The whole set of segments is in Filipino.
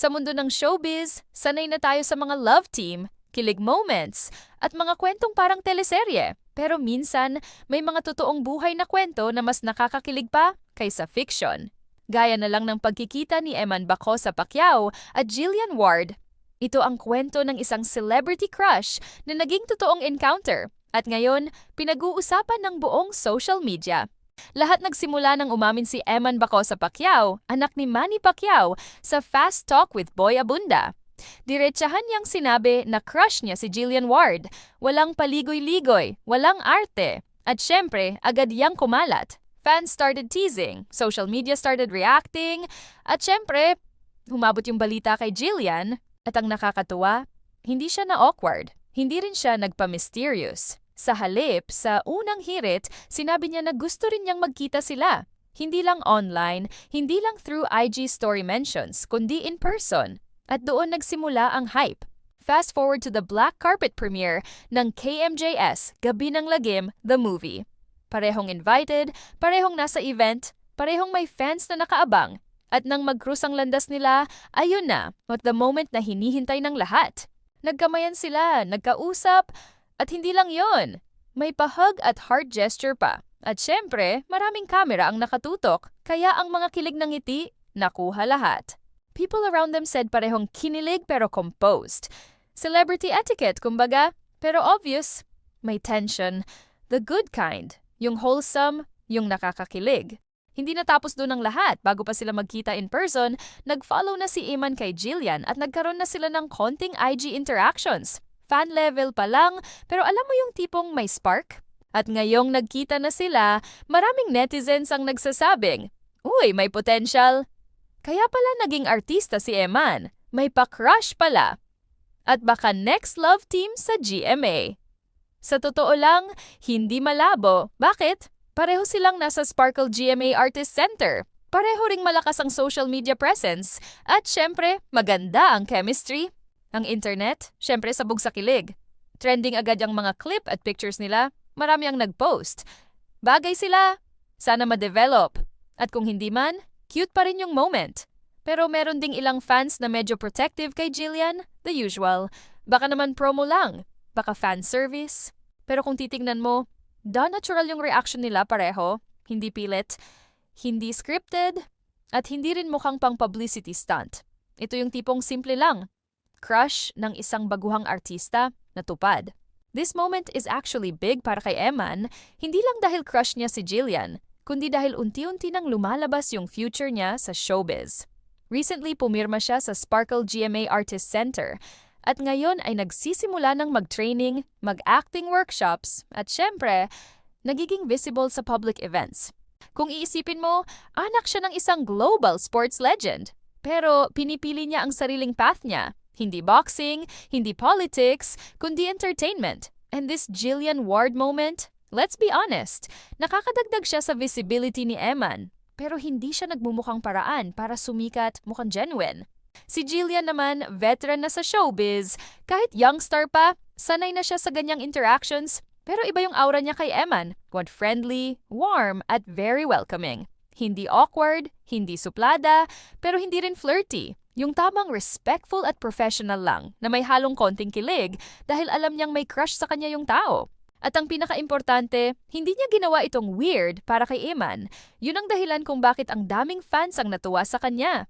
Sa mundo ng showbiz, sanay na tayo sa mga love team, kilig moments, at mga kwentong parang teleserye. Pero minsan, may mga totoong buhay na kwento na mas nakakakilig pa kaysa fiction. Gaya na lang ng pagkikita ni Eman Baco sa Pacquiao at Jillian Ward. Ito ang kwento ng isang celebrity crush na naging totoong encounter at ngayon pinag-uusapan ng buong social media. Lahat nagsimula nang umamin si Eman Baco sa Pacquiao, anak ni Manny Pacquiao, sa Fast Talk with Boy Abunda. Diretsahan niyang sinabi na crush niya si Jillian Ward. Walang paligoy-ligoy, walang arte. At syempre, agad yang kumalat. Fans started teasing, social media started reacting, at syempre, humabot yung balita kay Jillian. At ang nakakatuwa, hindi siya na awkward. Hindi rin siya nagpa-mysterious. Sa halip, sa unang hirit, sinabi niya na gusto rin niyang magkita sila. Hindi lang online, hindi lang through IG story mentions, kundi in person. At doon nagsimula ang hype. Fast forward to the black carpet premiere ng KMJS, Gabi ng Lagim, the movie. Parehong invited, parehong nasa event, parehong may fans na nakaabang. At nang mag-cruise ang landas nila, ayun na, at the moment na hinihintay ng lahat. Nagkamayan sila, nagkausap, at hindi lang yon, may pahug at heart gesture pa. At syempre, maraming kamera ang nakatutok, kaya ang mga kilig ng ngiti, nakuha lahat. People around them said parehong kinilig pero composed. Celebrity etiquette, kumbaga, pero obvious. May tension. The good kind. Yung wholesome, yung nakakakilig. Hindi natapos doon ang lahat. Bago pa sila magkita in person, nag-follow na si Iman kay Jillian at nagkaroon na sila ng konting IG interactions fan level pa lang, pero alam mo yung tipong may spark? At ngayong nagkita na sila, maraming netizens ang nagsasabing, Uy, may potential. Kaya pala naging artista si Eman. May pa-crush pala. At baka next love team sa GMA. Sa totoo lang, hindi malabo. Bakit? Pareho silang nasa Sparkle GMA Artist Center. Pareho ring malakas ang social media presence. At syempre, maganda ang chemistry. Ang internet, syempre sabog sa kilig. Trending agad ang mga clip at pictures nila, marami ang nag-post. Bagay sila, sana ma-develop. At kung hindi man, cute pa rin yung moment. Pero meron ding ilang fans na medyo protective kay Jillian, the usual. Baka naman promo lang, baka fan service. Pero kung titingnan mo, da natural yung reaction nila pareho, hindi pilit, hindi scripted, at hindi rin mukhang pang publicity stunt. Ito yung tipong simple lang, crush ng isang baguhang artista na tupad. This moment is actually big para kay Eman, hindi lang dahil crush niya si Jillian, kundi dahil unti-unti nang lumalabas yung future niya sa showbiz. Recently pumirma siya sa Sparkle GMA Artist Center at ngayon ay nagsisimula ng mag-training, mag-acting workshops at syempre, nagiging visible sa public events. Kung iisipin mo, anak siya ng isang global sports legend. Pero pinipili niya ang sariling path niya hindi boxing, hindi politics, kundi entertainment. And this Jillian Ward moment, let's be honest, nakakadagdag siya sa visibility ni Eman. Pero hindi siya nagmumukhang paraan para sumikat mukhang genuine. Si Jillian naman, veteran na sa showbiz. Kahit young star pa, sanay na siya sa ganyang interactions. Pero iba yung aura niya kay Eman. What friendly, warm, at very welcoming. Hindi awkward, hindi suplada, pero hindi rin flirty. Yung tamang respectful at professional lang na may halong konting kilig dahil alam niyang may crush sa kanya yung tao. At ang pinaka-importante, hindi niya ginawa itong weird para kay Iman. Yun ang dahilan kung bakit ang daming fans ang natuwa sa kanya.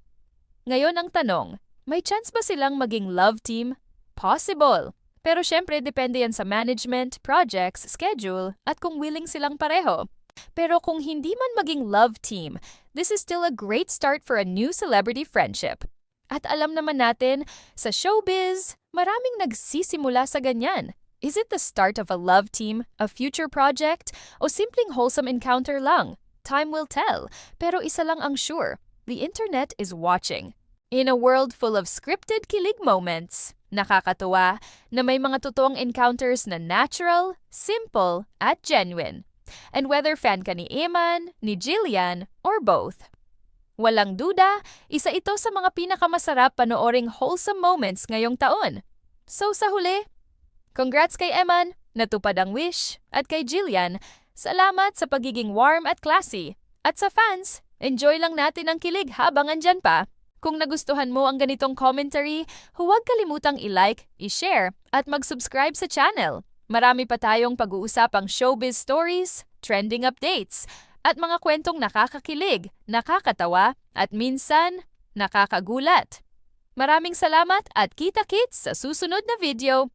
Ngayon ang tanong, may chance ba silang maging love team? Possible. Pero syempre depende yan sa management, projects, schedule, at kung willing silang pareho. Pero kung hindi man maging love team, this is still a great start for a new celebrity friendship. At alam naman natin, sa showbiz, maraming nagsisimula sa ganyan. Is it the start of a love team, a future project, o simpleng wholesome encounter lang? Time will tell, pero isa lang ang sure, the internet is watching. In a world full of scripted kilig moments, nakakatuwa na may mga totoong encounters na natural, simple, at genuine. And whether fan ka ni Eman, ni Jillian, or both, Walang duda, isa ito sa mga pinakamasarap panooring wholesome moments ngayong taon. So sa huli, congrats kay Eman, natupad ang wish, at kay Jillian, salamat sa pagiging warm at classy. At sa fans, enjoy lang natin ang kilig habang andyan pa. Kung nagustuhan mo ang ganitong commentary, huwag kalimutang i-like, i-share, at mag-subscribe sa channel. Marami pa tayong pag-uusapang showbiz stories, trending updates, at mga kwentong nakakakilig, nakakatawa, at minsan, nakakagulat. Maraming salamat at kita-kits sa susunod na video.